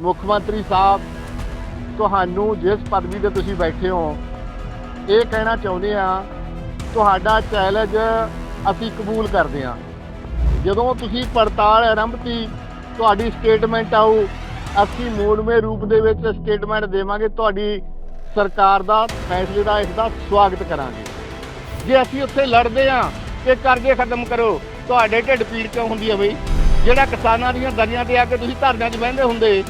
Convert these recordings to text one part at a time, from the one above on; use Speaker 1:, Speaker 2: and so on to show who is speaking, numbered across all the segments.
Speaker 1: ਮੁੱਖ ਮੰਤਰੀ ਸਾਹਿਬ, ਤੁਹਾਨੂੰ ਜਿਸ ਪਦਵੀ ਤੇ ਤੁਸੀਂ ਬੈਠੇ ਹੋ, ਇਹ ਕਹਿਣਾ ਚਾਹੁੰਦੇ ਆ, ਤੁਹਾਡਾ ਚੈਲੰਜ ਅਸੀਂ ਕਬੂਲ ਕਰਦੇ ਆ ਜਦੋਂ ਤੁਸੀਂ ਪੜਤਾਲ ਆਰੰਭਤੀ ਤੁਹਾਡੀ ਸਟੇਟਮੈਂਟ ਆਊ, ਅਸੀਂ ਮੂਲਮੇ ਰੂਪ ਦੇ ਵਿੱਚ ਸਟੇਟਮੈਂਟ ਦੇਵਾਂਗੇ, ਤੁਹਾਡੀ ਸਰਕਾਰ ਦਾ ਫੈਸਲੇ ਦਾ ਇਸ ਦਾ ਸਵਾਗਤ ਕਰਾਂਗੇ। ਜੇ ਅਸੀਂ ਉੱਥੇ ਲੜਦੇ ਆ ਕਿ ਕਰਜ਼ੇ ਖਤਮ ਕਰੋ, ਤੁਹਾਡੇ ਢਿੱਡ ਪੀੜ ਕਿਉਂ ਹੁੰਦੀ ਹੈ ਬਈ? ਜਿਹੜਾ ਕਿਸਾਨਾਂ ਦੀਆਂ ਦਰੀਆਂ ਤੇ ਆ ਕੇ ਤੁਸੀਂ ਧਰਨਿਆਂ 'ਚ ਬਹਿੰਦੇ ਹੁੰਦੇ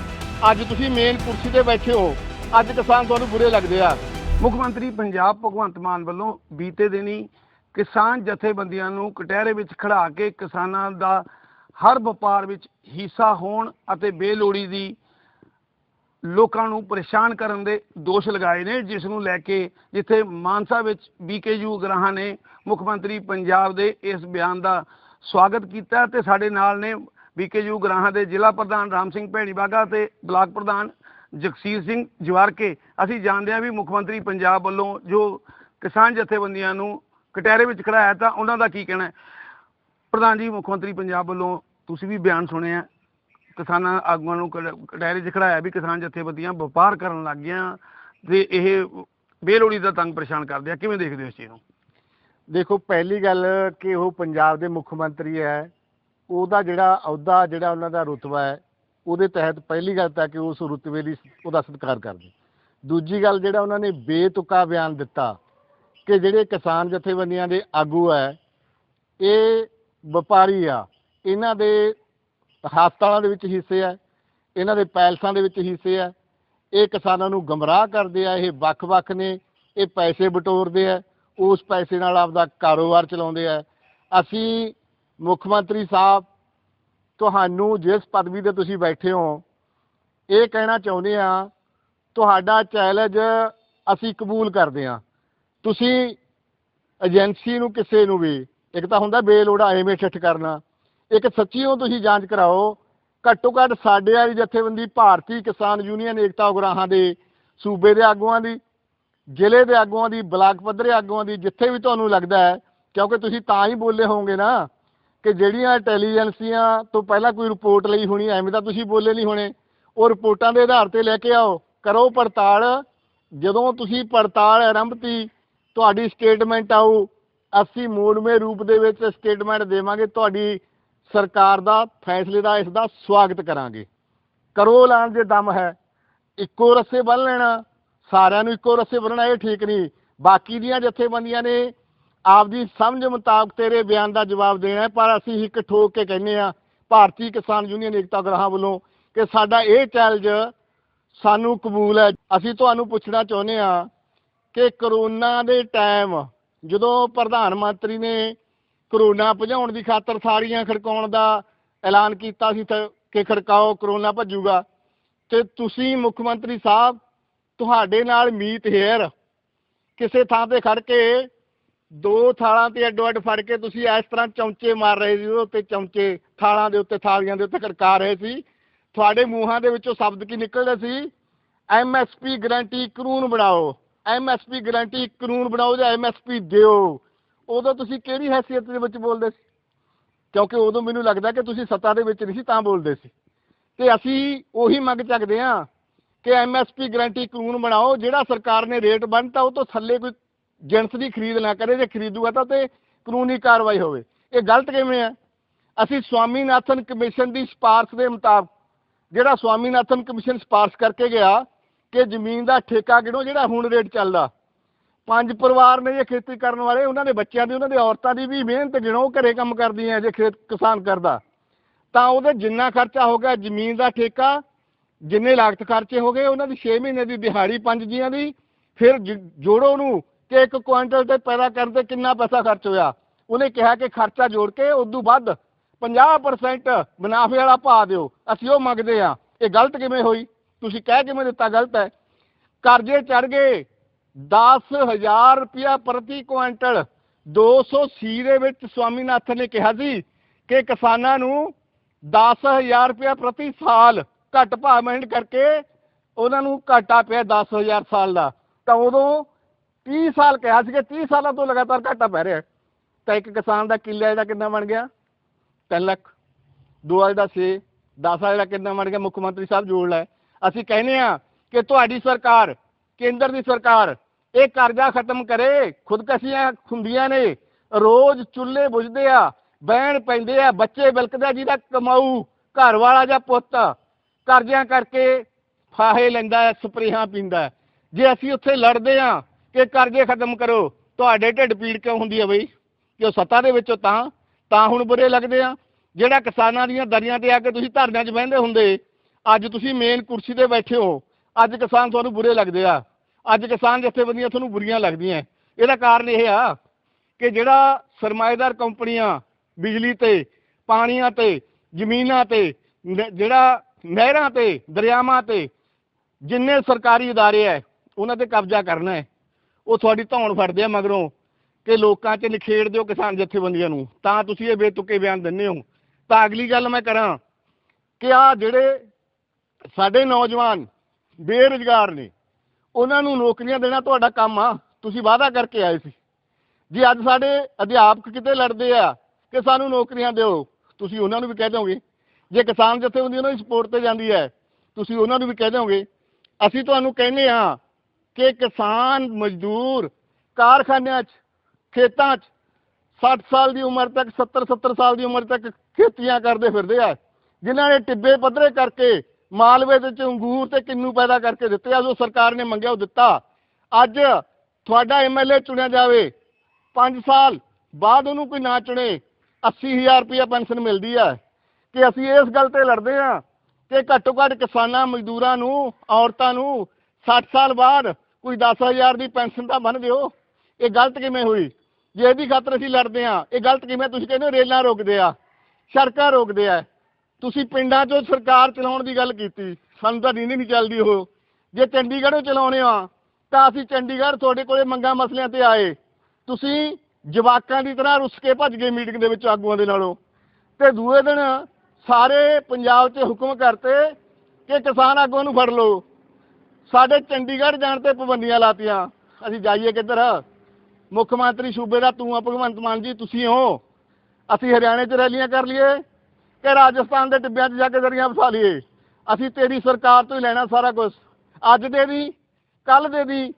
Speaker 1: ਅੱਜ ਤੁਸੀਂ ਮੇਨ ਕੁਰਸੀ ਤੇ ਬੈਠੇ ਹੋ। ਅੱਜ ਕਿਸਾਨ ਤੁਹਾਨੂੰ ਬੁਰੇ ਲੱਗਦੇ ਆ।
Speaker 2: ਮੁੱਖ ਮੰਤਰੀ ਪੰਜਾਬ ਭਗਵੰਤ ਮਾਨ ਵੱਲੋਂ ਬੀਤੇ ਦਿਨੀ ਕਿਸਾਨ ਜਥੇਬੰਦੀਆਂ ਨੂੰ ਕਟਹਿਰੇ ਵਿੱਚ ਖੜਾ ਕੇ ਕਿਸਾਨਾਂ ਦਾ ਹਰ ਵਪਾਰ ਵਿੱਚ ਹਿੱਸਾ ਹੋਣ ਅਤੇ ਬੇਲੋੜੀ ਦੀ ਲੋਕਾਂ ਨੂੰ ਪਰੇਸ਼ਾਨ ਕਰਨ ਦੇ ਦੋਸ਼ ਲਗਾਏ ਨੇ, ਜਿਸ ਨੂੰ ਲੈ ਕੇ ਜਿੱਥੇ ਮਾਨਸਾ ਵਿੱਚ ਬੀਕੇਯੂ ਗਰਾਹਾਂ ਨੇ ਮੁੱਖ ਮੰਤਰੀ ਪੰਜਾਬ ਦੇ ਇਸ ਬਿਆਨ ਦਾ ਸਵਾਗਤ ਕੀਤਾ ਤੇ ਸਾਡੇ ਨਾਲ ਨੇ ਬੀਕੇਯੂ ਗਰਾਹਾਂ ਦੇ ਜ਼ਿਲ੍ਹਾ ਪ੍ਰਧਾਨ ਰਾਮ ਸਿੰਘ ਭੈਣੀ ਬਾਗਾ ਤੇ ਬਲਾਕ ਪ੍ਰਧਾਨ ਜਗਸੀਰ ਸਿੰਘ ਜਵਾਰਕੇ। ਅਸੀਂ ਜਾਣਦੇ ਹਾਂ ਵੀ ਮੁੱਖ ਮੰਤਰੀ ਪੰਜਾਬ ਵੱਲੋਂ ਜੋ ਕਿਸਾਨ ਜਥੇਬੰਦੀਆਂ ਨੂੰ ਕਟਹਿਰੇ ਵਿੱਚ ਖੜਾਇਆ ਤਾਂ ਉਹਨਾਂ ਦਾ ਕੀ ਕਹਿਣਾ ਹੈ? ਪ੍ਰਧਾਨ ਜੀ, ਮੁੱਖ ਮੰਤਰੀ ਪੰਜਾਬ ਵੱਲੋਂ ਤੁਸੀਂ ਵੀ ਬਿਆਨ ਸੁਣਿਆ ਕਿਸਾਨਾਂ ਆਗੂਆਂ ਨੂੰ ਕਟਹਿਰੇ 'ਚ ਖੜਾਇਆ ਵੀ ਕਿਸਾਨ ਜਥੇਬੰਦੀਆਂ ਵਪਾਰ ਕਰਨ ਲੱਗ ਗਈਆਂ ਤੇ ਇਹ ਬੇਲੋੜੀ ਦਾ ਤੰਗ ਪਰੇਸ਼ਾਨ ਕਰਦੇ ਆ। ਕਿਵੇਂ ਦੇਖਦੇ ਹੋ ਇਸ ਚੀਜ਼ ਨੂੰ?
Speaker 1: ਦੇਖੋ, ਪਹਿਲੀ ਗੱਲ ਕਿ ਉਹ ਪੰਜਾਬ ਦੇ ਮੁੱਖ ਮੰਤਰੀ ਹੈ। ਉਹਦਾ ਜਿਹੜਾ ਅਹੁਦਾ, ਜਿਹੜਾ ਉਹਨਾਂ ਦਾ ਰੁਤਬਾ ਹੈ, ਉਹਦੇ ਤਹਿਤ ਪਹਿਲੀ ਗੱਲ ਤਾਂ ਕਿ ਉਸ ਰੁਤਬੇ ਦੀ ਉਹਦਾ ਸਤਿਕਾਰ ਕਰਦੇ। ਦੂਜੀ ਗੱਲ ਜਿਹੜਾ ਉਹਨਾਂ ਨੇ ਬੇਤੁਕਾ ਬਿਆਨ ਦਿੱਤਾ ਕਿ ਜਿਹੜੇ ਕਿਸਾਨ ਜਥੇਬੰਦੀਆਂ ਦੇ ਆਗੂ ਹੈ, ਇਹ ਵਪਾਰੀ ਆ, ਇਹਨਾਂ ਦੇ ਹਸਪਤਾਲਾਂ ਦੇ ਵਿੱਚ ਹਿੱਸੇ ਆ, ਇਹਨਾਂ ਦੇ ਪੈਲਸਾਂ ਦੇ ਵਿੱਚ ਹਿੱਸੇ ਆ, ਇਹ ਕਿਸਾਨਾਂ ਨੂੰ ਗਮਰਾਹ ਕਰਦੇ ਆ, ਇਹ ਵੱਖ-ਵੱਖ ਨੇ, ਇਹ ਪੈਸੇ ਬਟੋਰਦੇ ਆ, ਉਸ ਪੈਸੇ ਨਾਲ ਆਪਦਾ ਕਾਰੋਬਾਰ ਚਲਾਉਂਦੇ ਆ। ਅਸੀਂ ਮੁੱਖ ਮੰਤਰੀ ਸਾਹਿਬ, ਤੁਹਾਨੂੰ ਜਿਸ ਪਦਵੀ ਤੇ ਤੁਸੀਂ ਬੈਠੇ ਹੋ, ਇਹ ਕਹਿਣਾ ਚਾਹੁੰਦੇ ਆ, ਤੁਹਾਡਾ ਚੈਲੰਜ ਅਸੀਂ ਕਬੂਲ ਕਰਦੇ ਆ ਤੁਸੀਂ ਏਜੰਸੀ ਨੂੰ ਕਿਸੇ ਨੂੰ ਵੀ, ਇੱਕ ਤਾਂ ਹੁੰਦਾ ਬੇਲੋੜਾ ਐਵੇਂ ਠੱਠ ਕਰਨਾ, ਇੱਕ ਸੱਚੀਓ ਤੁਸੀਂ ਜਾਂਚ ਕਰਾਓ ਘੱਟੋ ਘੱਟ ਸਾਡੇ ਵਾਲੀ ਜਥੇਬੰਦੀ ਭਾਰਤੀ ਕਿਸਾਨ ਯੂਨੀਅਨ ਏਕਤਾ ਉਗਰਾਹਾਂ ਦੇ ਸੂਬੇ ਦੇ ਆਗੂਆਂ ਦੀ, ਜ਼ਿਲ੍ਹੇ ਦੇ ਆਗੂਆਂ ਦੀ, ਬਲਾਕ ਪੱਧਰੇ ਆਗੂਆਂ ਦੀ, ਜਿੱਥੇ ਵੀ ਤੁਹਾਨੂੰ ਲੱਗਦਾ ਹੈ, ਕਿਉਂਕਿ ਤੁਸੀਂ ਤਾਂ ਹੀ ਬੋਲੇ ਹੋਵੋਗੇ ਨਾ। ਕਿ ਜਿਹੜੀਆਂ ਇੰਟੈਲੀਜੈਂਸੀਆਂ ਤੋਂ ਪਹਿਲਾਂ ਕੋਈ ਰਿਪੋਰਟ ਲਈ ਹੋਣੀ, ਐਵੇਂ ਤਾਂ ਤੁਸੀਂ ਬੋਲੇ ਨਹੀਂ ਹੋਣੇ। ਉਹ ਰਿਪੋਰਟਾਂ ਦੇ ਆਧਾਰ ਤੇ ਲੈ ਕੇ ਆਓ। ਕਰੋ ਪੜਤਾਲ। ਜਦੋਂ ਤੁਸੀਂ ਪੜਤਾਲ ਆਰੰਭਤੀ ਤੁਹਾਡੀ ਸਟੇਟਮੈਂਟ ਆਊ। ਅਸੀਂ ਮੋੜਵੇਂ ਰੂਪ ਦੇ ਵਿੱਚ ਸਟੇਟਮੈਂਟ ਦੇਵਾਂਗੇ। ਤੁਹਾਡੀ ਸਰਕਾਰ ਦਾ, ਫੈਸਲੇ ਦਾ, ਇਸ ਦਾ ਸਵਾਗਤ ਕਰਾਂਗੇ। ਕਰੋ ਐਲਾਨ ਜੇ ਦਮ ਹੈ। ਇੱਕੋ ਰੱਸੇ ਬੰਨ ਲੈਣਾ। ਸਾਰਿਆਂ ਨੂੰ ਇੱਕੋ ਰੱਸੇ ਬੰਨਣਾ, ਇਹ ਠੀਕ ਨਹੀਂ। ਬਾਕੀ ਦੀਆਂ ਜਥੇਬੰਦੀਆਂ ਨੇ ਆਪਦੀ ਸਮਝ ਮੁਤਾਬਕ ਤੇਰੇ ਬਿਆਨ ਦਾ ਜਵਾਬ ਦੇਣਾ ਪਰ ਅਸੀਂ ਇੱਕ ਠੋਕ ਕੇ ਕਹਿੰਦੇ ਆ ਭਾਰਤੀ ਕਿਸਾਨ ਯੂਨੀਅਨ ਏਕਤਾ ਗ੍ਰਾਹਾਂ ਵੱਲੋਂ ਕਿ ਸਾਡਾ ਇਹ ਚੈਲੰਜ ਸਾਨੂੰ ਕਬੂਲ ਹੈ। ਅਸੀਂ ਤੁਹਾਨੂੰ ਪੁੱਛਣਾ ਚਾਹੁੰਦੇ ਆ ਕਿ ਕਰੋਨਾ ਦੇ ਟਾਈਮ ਜਦੋਂ ਪ੍ਰਧਾਨ ਮੰਤਰੀ ਨੇ ਕਰੋਨਾ ਭਜਾਉਣ ਦੀ ਖਾਤਰ ਥਾਲੀਆਂ ਖੜਕਾਉਣ ਦਾ ਐਲਾਨ ਕੀਤਾ ਸੀ ਤਾਂ ਕਿ ਖੜਕਾਓ, ਕਰੋਨਾ ਭੱਜੂਗਾ। ਤੇ ਤੁਸੀਂ ਮੁੱਖ ਮੰਤਰੀ ਸਾਹਿਬ, ਤੁਹਾਡੇ ਨਾਲ ਮੀਤ ਹੇਅਰ ਕਿਸੇ ਥਾਂ ਤੇ ਖੜ ਕੇ ਦੋ ਥਾਲਾਂ ਤੇ ਅੱਡੋ ਅੱਡ ਫੜ ਕੇ ਤੁਸੀਂ ਇਸ ਤਰ੍ਹਾਂ ਚਮਚੇ ਮਾਰ ਰਹੇ ਸੀ, ਉਹਦੇ ਉੱਤੇ ਚਮਚੇ ਥਾਲਾਂ ਦੇ ਉੱਤੇ, ਥਾਲੀਆਂ ਦੇ ਉੱਤੇ ਖੜਕਾ ਰਹੇ ਸੀ। ਤੁਹਾਡੇ ਮੂੰਹਾਂ ਦੇ ਵਿੱਚੋਂ ਸ਼ਬਦ ਕੀ ਨਿਕਲਦੇ ਸੀ? ਐਮਐਸਪੀ ਗਰੰਟੀ ਕਾਨੂੰਨ ਬਣਾਓ। ਐਮਐਸਪੀ ਗਰੰਟੀ ਕਾਨੂੰਨ ਬਣਾਓ ਜਾਂ ਐਮਐਸਪੀ ਦਿਓ। ਉਦੋਂ ਤੁਸੀਂ ਕਿਹੜੀ ਹੈਸੀਅਤ ਦੇ ਵਿੱਚ ਬੋਲਦੇ ਸੀ? ਕਿਉਂਕਿ ਉਦੋਂ ਮੈਨੂੰ ਲੱਗਦਾ ਕਿ ਤੁਸੀਂ ਸੱਤਾ ਦੇ ਵਿੱਚ ਨਹੀਂ ਸੀ, ਤਾਂ ਬੋਲਦੇ ਸੀ। ਤੇ ਅਸੀਂ ਉਹੀ ਮੰਗ ਚੱਕਦੇ ਹਾਂ ਕਿ ਐਮਐਸਪੀ ਗਰੰਟੀ ਕਾਨੂੰਨ ਬਣਾਓ, ਜਿਹੜਾ ਸਰਕਾਰ ਨੇ ਰੇਟ ਬੰਨਤਾ, ਉਹ ਤੋਂ ਥੱਲੇ ਕੋਈ ਜਿਣਸ ਦੀ ਖਰੀਦ ਨਾ ਕਰੇ, ਜੇ ਖਰੀਦੂਗਾ ਤਾਂ ਤੇ ਕਾਨੂੰਨੀ ਕਾਰਵਾਈ ਹੋਵੇ। ਇਹ ਗਲਤ ਕਿਵੇਂ ਹੈ? ਅਸੀਂ ਸਵਾਮੀਨਾਥਨ ਕਮਿਸ਼ਨ ਦੀ ਸਿਫਾਰਸ਼ ਦੇ ਮੁਤਾਬਕ, ਜਿਹੜਾ ਸਵਾਮੀਨਾਥਨ ਕਮਿਸ਼ਨ ਸਿਫਾਰਸ਼ ਕਰਕੇ ਗਿਆ ਕਿ ਜ਼ਮੀਨ ਦਾ ਠੇਕਾ ਗਿਣੋ, ਜਿਹੜਾ ਹੁਣ ਰੇਟ ਚੱਲਦਾ। ਪੰਜ ਪਰਿਵਾਰ ਨੇ ਜੇ ਖੇਤੀ ਕਰਨ ਵਾਲੇ, ਉਹਨਾਂ ਦੇ ਬੱਚਿਆਂ ਦੀ, ਉਹਨਾਂ ਦੇ ਔਰਤਾਂ ਦੀ ਵੀ ਮਿਹਨਤ ਗਿਣੋ ਘਰੇ ਕੰਮ ਕਰਦੀਆਂ ਜੇ ਖੇਤ ਕਿਸਾਨ ਕਰਦਾ। ਤਾਂ ਉਹਦੇ ਜਿੰਨਾ ਖਰਚਾ ਹੋ ਗਿਆ ਜ਼ਮੀਨ ਦਾ ਠੇਕਾ, ਜਿੰਨੇ ਲਾਗਤ ਖਰਚੇ ਹੋ ਗਏ, ਉਹਨਾਂ ਦੀ 6 ਮਹੀਨੇ ਦੀ ਦਿਹਾੜੀ ਪੰਜ ਜੀਆਂ ਦੀ, ਫਿਰ ਜ- ਜੋੜੋ ਉਹਨੂੰ ਕਿ ਇੱਕ ਕੁਆਂਟਲ ਤੇ ਪੈਦਾ ਕਰਨ ਤੇ ਕਿੰਨਾ ਪੈਸਾ ਖਰਚ ਹੋਇਆ? ਉਹਨੇ ਕਿਹਾ ਕਿ ਖਰਚਾ ਜੋੜ ਕੇ ਉਦੋਂ ਵੱਧ 50% ਮੁਨਾਫੇ ਵਾਲਾ ਭਾਅ ਦਿਓ। ਅਸੀਂ ਉਹ ਮੰਗਦੇ ਆ ਇਹ ਗਲਤ ਕਿਵੇਂ ਹੋਈ? ਤੁਸੀਂ ਕਹਿ ਕਿਵੇਂ ਦਿੱਤਾ ਗਲਤ ਹੈ? ਕਰਜ਼ੇ ਚੜ ਗਏ। 10000 ਰੁਪਇਆ ਪ੍ਰਤੀ ਕੁਆਂਟਲ। 280 ਦੇ ਵਿੱਚ ਸਵਾਮੀਨਾਥਨ ਨੇ ਕਿਹਾ ਸੀ ਕਿ ਕਿਸਾਨਾਂ ਨੂੰ 10000 ਰੁਪਇਆ ਪ੍ਰਤੀ ਸਾਲ ਘੱਟ ਭਾਅ ਮਿਹਨਤ ਕਰਕੇ ਉਹਨਾਂ ਨੂੰ ਘਾਟਾ ਪਿਆ 10000 ਸਾਲ ਦਾ। ਤਾਂ ਉਦੋਂ 30 ਸਾਲ ਕਿਹਾ ਸੀ ਕਿ 30 ਸਾਲਾਂ ਤੋਂ ਲਗਾਤਾਰ ਘਾਟਾ ਪੈ ਰਿਹਾ। ਤਾਂ ਇੱਕ ਕਿਸਾਨ ਦਾ ਕਿੱਲਾ ਇਹਦਾ ਕਿੰਨਾ ਬਣ ਗਿਆ? 3 ਲੱਖ। ਦੋ ਦਾ 6 10 ਜਿਹੜਾ ਕਿੰਨਾ ਬਣ ਗਿਆ? ਮੁੱਖ ਮੰਤਰੀ ਸਾਹਿਬ ਜੋੜ ਲੈ। ਅਸੀਂ ਕਹਿੰਦੇ ਆ ਕਿ ਤੁਹਾਡੀ ਸਰਕਾਰ, ਕੇਂਦਰ ਦੀ ਸਰਕਾਰ, ਇਹ ਕਰਜ਼ਾ ਖਤਮ ਕਰੇ। ਖੁਦਕਸ਼ੀਆਂ ਹੁੰਦੀਆਂ ਨੇ। ਰੋਜ਼ ਚੁੱਲ੍ਹੇ ਬੁਝਦੇ ਆ, ਬਹਿਣ ਪੈਂਦੇ ਆ, ਬੱਚੇ ਬਿਲਕਦੇ ਜਿਹਦਾ ਕਮਾਊ, ਘਰ ਵਾਲਾ ਜਾਂ ਪੁੱਤ। ਕਰਜ਼ਿਆਂ ਕਰਕੇ ਫਾਹੇ ਲੈਂਦਾ, ਸਪਰੇਹਾਂ ਪੀਂਦਾ। ਜੇ ਅਸੀਂ ਉੱਥੇ ਲੜਦੇ ਆ ਕਿ ਕਰਜ਼ੇ ਖਤਮ ਕਰੋ ਤੁਹਾਡੇ ਢਿੱਡ ਪੀੜ ਕਿਉਂ ਹੁੰਦੀ ਹੈ ਬਈ ਕਿ ਉਹ ਸੱਤਾ ਦੇ ਵਿੱਚੋਂ ਤਾਂ ਤਾਂ ਹੁਣ ਬੁਰੇ ਲੱਗਦੇ ਆ ਜਿਹੜਾ ਕਿਸਾਨਾਂ ਦੀਆਂ ਦਰੀਆਂ ਤੇ ਆ ਕੇ ਤੁਸੀਂ ਧਰਨਿਆਂ 'ਚ ਬਹਿੰਦੇ ਹੁੰਦੇ ਅੱਜ ਤੁਸੀਂ ਮੇਨ ਕੁਰਸੀ ਤੇ ਬੈਠੇ ਹੋ ਅੱਜ ਕਿਸਾਨ ਤੁਹਾਨੂੰ ਬੁਰੇ ਲੱਗਦੇ ਆ ਅੱਜ ਕਿਸਾਨ ਜਥੇਬੰਦੀਆਂ ਤੁਹਾਨੂੰ ਬੁਰੀਆਂ ਲੱਗਦੀਆਂ ਇਹਦਾ ਕਾਰਨ ਇਹ ਆ ਕਿ ਜਿਹੜਾ ਸਰਮਾਏਦਾਰ ਕੰਪਨੀਆਂ ਬਿਜਲੀ ਤੇ ਪਾਣੀਆਂ ਤੇ ਜ਼ਮੀਨਾਂ ਤੇ ਨ- ਜਿਹੜਾ ਨਹਿਰਾਂ ਤੇ ਦਰਿਆਵਾਂ ਤੇ ਜਿੰਨੇ ਸਰਕਾਰੀ ادارے ਐ ਉਹਨਾਂ ਤੇ ਕਬਜ਼ਾ ਕਰਨਾ ਹੈ ਉਹ ਤੁਹਾਡੀ ਧੌਣ ਫੜਦੇ ਆ ਮਗਰੋਂ ਕਿ ਲੋਕਾਂ 'ਚ ਨਿਖੇੜ ਦਿਓ ਕਿਸਾਨ ਜਥੇਬੰਦੀਆਂ ਨੂੰ। ਤਾਂ ਤੁਸੀਂ ਇਹ ਬੇਤੁਕੇ ਬਿਆਨ ਦਿੰਦੇ ਹੋ। ਤਾਂ ਅਗਲੀ ਗੱਲ ਮੈਂ ਕਰਾਂ ਕਿ ਆ ਜਿਹੜੇ ਸਾਡੇ ਨੌਜਵਾਨ ਬੇਰੁਜ਼ਗਾਰ ਨੇ, ਉਹਨਾਂ ਨੂੰ ਨੌਕਰੀਆਂ ਦੇਣਾ ਤੁਹਾਡਾ ਕੰਮ ਆ। ਤੁਸੀਂ ਵਾਅਦਾ ਕਰਕੇ ਆਏ ਸੀ। ਜੇ ਅੱਜ ਸਾਡੇ ਅਧਿਆਪਕ ਕਿਤੇ ਲੜਦੇ ਆ ਕਿ ਸਾਨੂੰ ਨੌਕਰੀਆਂ ਦਿਓ, ਤੁਸੀਂ ਉਹਨਾਂ ਨੂੰ ਵੀ ਕਹਿ ਦਿਓਗੇ। ਜੇ ਕਿਸਾਨ ਜਥੇਬੰਦੀ ਉਹਨਾਂ ਦੀ ਸਪੋਰਟ ਤੇ ਜਾਂਦੀ ਹੈ, ਤੁਸੀਂ ਉਹਨਾਂ ਨੂੰ ਵੀ ਕਹਿ ਦਿਓਗੇ। ਅਸੀਂ ਤੁਹਾਨੂੰ ਕਹਿੰਦੇ ਹਾਂ ਕਿ ਕਿਸਾਨ ਮਜ਼ਦੂਰ ਕਾਰਖਾਨਿਆਂ 'ਚ, ਖੇਤਾਂ 'ਚ 60 ਸਾਲ ਦੀ ਉਮਰ ਤੱਕ 70 70 ਸਾਲ ਦੀ ਉਮਰ ਤੱਕ ਖੇਤੀਆਂ ਕਰਦੇ ਫਿਰਦੇ ਆ। ਜਿਨ੍ਹਾਂ ਨੇ ਟਿੱਬੇ ਪੱਧਰੇ ਕਰਕੇ ਮਾਲਵੇ ਦੇ ਚ ਅੰਗੂਰ ਤੇ ਕਿੰਨੂ ਪੈਦਾ ਕਰਕੇ ਦਿੱਤੇ ਆ, ਜੋ ਸਰਕਾਰ ਨੇ ਮੰਗਿਆ ਉਹ ਦਿੱਤਾ। ਅੱਜ ਤੁਹਾਡਾ ਐਮਐਲਏ ਚੁਣਿਆ ਜਾਵੇ 5 ਸਾਲ ਬਾਅਦ ਉਹਨੂੰ ਕੋਈ ਨਾ ਚੁਣੇ 80000 ਰੁਪਇਆ ਪੈਨਸ਼ਨ ਮਿਲਦੀ ਹੈ ਕਿ ਅਸੀਂ ਇਸ ਗੱਲ ਤੇ ਲੜਦੇ ਆ ਕਿ ਘੱਟੋ ਘੱਟ ਕਿਸਾਨਾਂ, ਮਜ਼ਦੂਰਾਂ ਨੂੰ, ਔਰਤਾਂ ਨੂੰ 60 ਸਾਲ ਬਾਅਦ ਕੋਈ 10000 ਦੀ ਪੈਨਸ਼ਨ ਤਾਂ ਬਣ ਦਿਓ। ਇਹ ਗਲਤ ਕਿਵੇਂ ਹੋਈ? ਜੇ ਇਹਦੀ ਖਾਤਰ ਅਸੀਂ ਲੜਦੇ ਆ ਇਹ ਗਲਤ ਕਿਵੇਂ? ਤੁਸੀਂ ਕਹਿੰਦੇ ਹੋ ਰੇਲਾਂ ਰੋਕਦੇ ਆ, ਸੜਕਾਂ ਰੋਕਦੇ ਆ। ਤੁਸੀਂ ਪਿੰਡਾਂ 'ਚੋਂ ਸਰਕਾਰ ਚਲਾਉਣ ਦੀ ਗੱਲ ਕੀਤੀ, ਸਾਨੂੰ ਤਾਂ ਨੀਂਦ ਨਹੀਂ ਚੱਲਦੀ ਉਹ। ਜੇ ਚੰਡੀਗੜ੍ਹੋਂ ਚਲਾਉਣੇ ਆ, ਤਾਂ ਅਸੀਂ ਚੰਡੀਗੜ੍ਹ ਤੁਹਾਡੇ ਕੋਲੇ ਮੰਗਾਂ ਮਸਲਿਆਂ ਤੇ ਆਏ। ਤੁਸੀਂ ਜਵਾਕਾਂ ਦੀ ਤਰ੍ਹਾਂ ਰੁੱਸ ਕੇ ਭੱਜ ਗਏ ਮੀਟਿੰਗ ਦੇ ਵਿੱਚ ਆਗੂਆਂ ਦੇ ਨਾਲੋਂ। ਤੇ ਦੂਏ ਦਿਨ ਸਾਰੇ ਪੰਜਾਬ 'ਚ ਹੁਕਮ ਕਰਤੇ ਕਿ ਕਿਸਾਨ ਆਗੂਆਂ ਨੂੰ ਫੜ ਲਓ। ਸਾਡੇ ਚੰਡੀਗੜ੍ਹ ਜਾਣ ਤੇ ਪਾਬੰਦੀਆਂ ਲਾਤੀਆਂ। ਅਸੀਂ ਜਾਈਏ ਕਿੱਧਰ? ਮੁੱਖ ਮੰਤਰੀ ਸੂਬੇ ਦਾ ਤੂੰ ਆ, ਭਗਵੰਤ ਮਾਨ ਜੀ, ਤੁਸੀਂ ਹੋ। ਅਸੀਂ ਹਰਿਆਣੇ 'ਚ ਰੈਲੀਆਂ ਕਰ ਲਈਏ ਕਿ ਰਾਜਸਥਾਨ ਦੇ ਟਿੱਬਿਆਂ 'ਚ ਜਾ ਕੇ ਦਰੀਆਂ ਵਸਾ ਲਈਏ। ਅਸੀਂ ਤੇਰੀ ਸਰਕਾਰ ਤੋਂ ਹੀ ਲੈਣਾ ਸਾਰਾ ਕੁਝ ਅੱਜ ਦੇ ਦੀ ਕੱਲ ਦੇ ਦੀ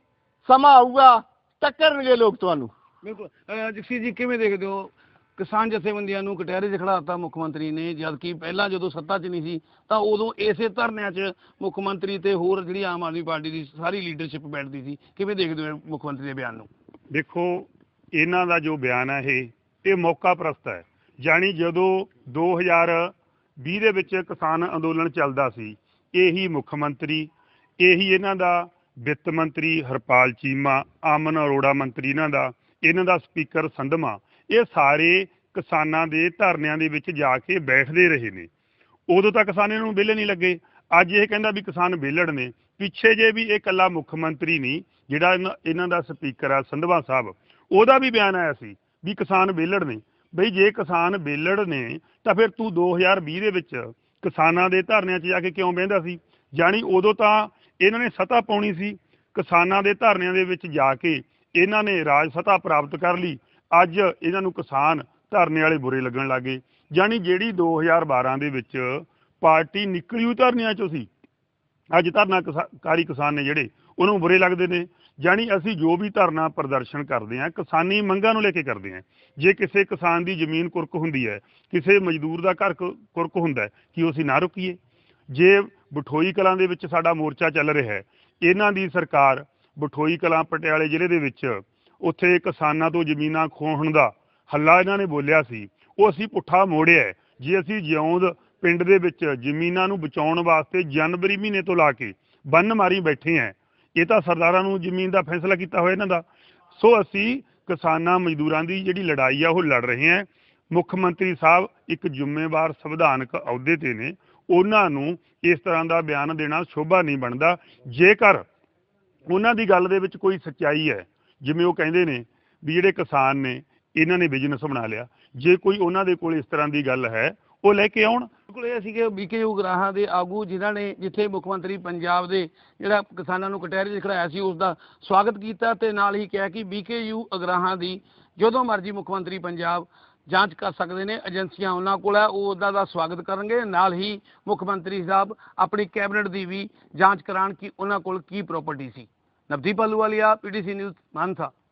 Speaker 1: ਸਮਾਂ ਆਊਗਾ, ਟੱਕਰਨਗੇ ਲੋਕ ਤੁਹਾਨੂੰ।
Speaker 2: ਬਿਲਕੁਲ। ਜਗਸੀਰ ਜੀ, ਕਿਵੇਂ ਦੇਖਦੇ ਹੋ? ਕਿਸਾਨ ਜਥੇਬੰਦੀਆਂ ਨੂੰ ਕਟਹਿਰੇ 'ਚ ਖੜਾਤਾ ਮੁੱਖ ਮੰਤਰੀ ਨੇ, ਜਦਕਿ ਪਹਿਲਾਂ ਜਦੋਂ ਸੱਤਾ 'ਚ ਨਹੀਂ ਸੀ, ਤਾਂ ਉਦੋਂ ਇਸੇ ਧਰਨਿਆਂ 'ਚ ਮੁੱਖ ਮੰਤਰੀ ਤੇ ਹੋਰ ਜਿਹੜੀ ਆਮ ਆਦਮੀ ਪਾਰਟੀ ਦੀ ਸਾਰੀ ਲੀਡਰਸ਼ਿਪ ਬੈਠਦੀ ਸੀ। ਕਿਵੇਂ ਦੇਖਦੇ ਹੋ ਮੁੱਖ ਮੰਤਰੀ ਦੇ ਬਿਆਨ ਨੂੰ?
Speaker 3: ਦੇਖੋ, ਇਹਨਾਂ ਦਾ ਜੋ ਬਿਆਨ ਹੈ ਇਹ ਇਹ ਮੌਕਾ ਪ੍ਰਸਤ ਹੈ। ਜਾਣੀ ਜਦੋਂ 2020 ਦੇ ਵਿੱਚ ਕਿਸਾਨ ਅੰਦੋਲਨ ਚੱਲਦਾ ਸੀ, ਇਹੀ ਮੁੱਖ ਮੰਤਰੀ, ਇਹੀ ਇਹਨਾਂ ਦਾ ਵਿੱਤ ਮੰਤਰੀ ਹਰਪਾਲ ਚੀਮਾ, ਆਮਨ ਅਰੋੜਾ ਮੰਤਰੀ ਇਹਨਾਂ ਦਾ ਇਹਨਾਂ ਦਾ ਸਪੀਕਰ ਸੰਧਮਾ ਇਹ ਸਾਰੇ ਕਿਸਾਨਾਂ ਦੇ ਧਰਨਿਆਂ ਦੇ ਵਿੱਚ ਜਾ ਕੇ ਬੈਠਦੇ ਰਹੇ ਨੇ। ਉਦੋਂ ਤੱਕ ਕਿਸਾਨ ਇਹਨਾਂ ਨੂੰ ਵਿਹਲੇ ਨਹੀਂ ਲੱਗੇ। ਅੱਜ ਇਹ ਕਹਿੰਦਾ ਵੀ ਕਿਸਾਨ ਵਿਹਲੜ ਨੇ। ਪਿੱਛੇ ਜੇ ਵੀ ਇਹ ਇਕੱਲਾ ਮੁੱਖ ਮੰਤਰੀ ਨਹੀਂ, ਜਿਹੜਾ ਇਹਨਾਂ- ਇਹਨਾਂ ਦਾ ਸਪੀਕਰ ਆ ਸੰਧਵਾ ਸਾਹਿਬ, ਉਹਦਾ ਵੀ ਬਿਆਨ ਆਇਆ ਸੀ ਵੀ ਕਿਸਾਨ ਵਿਹਲੜ ਨੇ। ਬਈ ਜੇ ਕਿਸਾਨ ਵਿਹਲੜ ਨੇ, ਤਾਂ ਫਿਰ ਤੂੰ 2020 ਦੇ ਵਿੱਚ ਕਿਸਾਨਾਂ ਦੇ ਧਰਨਿਆਂ 'ਚ ਜਾ ਕੇ ਕਿਉਂ ਬਹਿੰਦਾ ਸੀ? ਜਾਣੀ ਉਦੋਂ ਤਾਂ ਇਹਨਾਂ ਨੇ ਸਤਾ ਪਾਉਣੀ ਸੀ। ਕਿਸਾਨਾਂ ਦੇ ਧਰਨਿਆਂ ਦੇ ਵਿੱਚ ਜਾ ਕੇ ਇਹਨਾਂ ਨੇ ਰਾਜ ਸਤਾ ਪ੍ਰਾਪਤ ਕਰ ਲਈ। ਅੱਜ ਇਹਨਾਂ ਨੂੰ ਕਿਸਾਨ ਧਰਨੇ ਵਾਲੇ ਬੁਰੇ ਲੱਗਣ ਲੱਗੇ ਜਾਣੀ ਜਿਹੜੀ 2012 ਦੇ ਵਿੱਚ ਪਾਰਟੀ ਨਿਕਲੀ ਹੋਈ ਧਰਨਿਆਂ 'ਚੋਂ ਸੀ, ਅੱਜ ਧਰਨਾ ਕਿਸਾ- ਕਾਰੀ ਕਿਸਾਨ ਨੇ ਜਿਹੜੇ, ਉਹਨੂੰ ਬੁਰੇ ਲੱਗਦੇ ਨੇ। ਜਾਣੀ ਅਸੀਂ ਜੋ ਵੀ ਧਰਨਾ ਪ੍ਰਦਰਸ਼ਨ ਕਰਦੇ ਹਾਂ, ਕਿਸਾਨੀ ਮੰਗਾਂ ਨੂੰ ਲੈ ਕੇ ਕਰਦੇ ਹਾਂ। ਜੇ ਕਿਸੇ ਕਿਸਾਨ ਦੀ ਜ਼ਮੀਨ ਕੁਰਕ ਹੁੰਦੀ ਹੈ, ਕਿਸੇ ਮਜ਼ਦੂਰ ਦਾ ਘਰ ਕੁ- ਕੁਰਕ ਹੁੰਦਾ ਕਿ ਉਹ ਅਸੀਂ ਨਾ ਰੁਕੀਏ। ਜੇ ਬਠੋਈ ਕਲਾਂ ਦੇ ਵਿੱਚ ਸਾਡਾ ਮੋਰਚਾ ਚੱਲ ਰਿਹਾ ਹੈ, ਇਹਨਾਂ ਦੀ ਸਰਕਾਰ ਬਠੋਈ ਕਲਾਂ ਪਟਿਆਲੇ ਜ਼ਿਲ੍ਹੇ ਦੇ ਵਿੱਚ ਉੱਥੇ ਕਿਸਾਨਾਂ ਤੋਂ ਜ਼ਮੀਨਾਂ ਖੋਹਣ ਦਾ ਹੱਲਾ ਇਹਨਾਂ ਨੇ ਬੋਲਿਆ ਸੀ। ਉਹ ਅਸੀਂ ਪੁੱਠਾ ਮੋੜਿਆ ਜੇ ਅਸੀਂ ਜਿਉਂਦ ਪਿੰਡ ਦੇ ਵਿੱਚ ਜ਼ਮੀਨਾਂ ਨੂੰ ਬਚਾਉਣ ਵਾਸਤੇ ਜਨਵਰੀ ਮਹੀਨੇ ਤੋਂ ਲਾ ਕੇ ਬੰਨ ਮਾਰੀ ਬੈਠੇ ਹਾਂ, ਇਹ ਤਾਂ ਸਰਦਾਰਾਂ ਨੂੰ ਜ਼ਮੀਨ ਦਾ ਫੈਸਲਾ ਕੀਤਾ ਹੋਇਆ ਇਹਨਾਂ ਦਾ। ਸੋ ਅਸੀਂ ਕਿਸਾਨਾਂ ਮਜ਼ਦੂਰਾਂ ਦੀ ਜਿਹੜੀ ਲੜਾਈ ਆ, ਉਹ ਲੜ ਰਹੇ ਹਾਂ। ਮੁੱਖ ਮੰਤਰੀ ਸਾਹਿਬ ਇੱਕ ਜ਼ਿੰਮੇਵਾਰ ਸੰਵਿਧਾਨਕ ਅਹੁਦੇ ਤੇ ਨੇ। ਉਹਨਾਂ ਨੂੰ ਇਸ ਤਰ੍ਹਾਂ ਦਾ ਬਿਆਨ ਦੇਣਾ ਸ਼ੋਭਾ ਨਹੀਂ ਬਣਦਾ। ਜੇਕਰ ਉਹਨਾਂ ਦੀ ਗੱਲ ਦੇ ਵਿੱਚ ਕੋਈ ਸੱਚਾਈ ਹੈ ਜਿਵੇਂ ਉਹ ਕਹਿੰਦੇ ਨੇ ਵੀ ਜਿਹੜੇ ਕਿਸਾਨ ਨੇ, ਇਹਨਾਂ ਨੇ ਬਿਜ਼ਨਸ ਬਣਾ ਲਿਆ। ਜੇ ਕੋਈ ਉਹਨਾਂ ਦੇ ਕੋਲ ਇਸ ਤਰ੍ਹਾਂ ਦੀ ਗੱਲ ਹੈ, ਉਹ ਲੈ ਕੇ ਆਉਣ।
Speaker 2: ਬਿਲਕੁਲ ਇਹ ਸੀਗੇ ਬੀਕੇ ਉਗਰਾਹਾਂ ਦੇ ਆਗੂ, ਜਿਨ੍ਹਾਂ ਨੇ ਜਿੱਥੇ ਮੁੱਖ ਮੰਤਰੀ ਪੰਜਾਬ ਦੇ ਜਿਹੜਾ ਕਿਸਾਨਾਂ ਨੂੰ ਕਟਹਿਰੇ 'ਚ ਖੜਾਇਆ ਸੀ ਉਸ ਦਾ ਸਵਾਗਤ ਕੀਤਾ ਤੇ ਨਾਲ ਹੀ ਕਿਹਾ ਕਿ ਬੀਕੇ ਯੂ ਅਗਰਾਹਾਂ ਦੀ ਜਦੋਂ ਮਰਜ਼ੀ ਮੁੱਖ ਮੰਤਰੀ ਪੰਜਾਬ ਜਾਂਚ ਕਰ ਸਕਦੇ ਨੇ, ਏਜੰਸੀਆਂ ਉਹਨਾਂ ਕੋਲ ਹੈ ਉਹ ਉਹਦਾ ਦਾ ਸਵਾਗਤ ਕਰਨਗੇ। ਨਾਲ ਹੀ ਮੁੱਖ ਮੰਤਰੀ ਸਾਹਿਬ ਆਪਣੀ ਕੈਬਨਿਟ ਦੀ ਵੀ ਜਾਂਚ ਕਰਾਉਣ ਕਿ ਉਹਨਾਂ ਕੋਲ ਕੀ ਪ੍ਰਾਪਰਟੀ ਸੀ। Navdeep Ahluwalia PTC news Mansa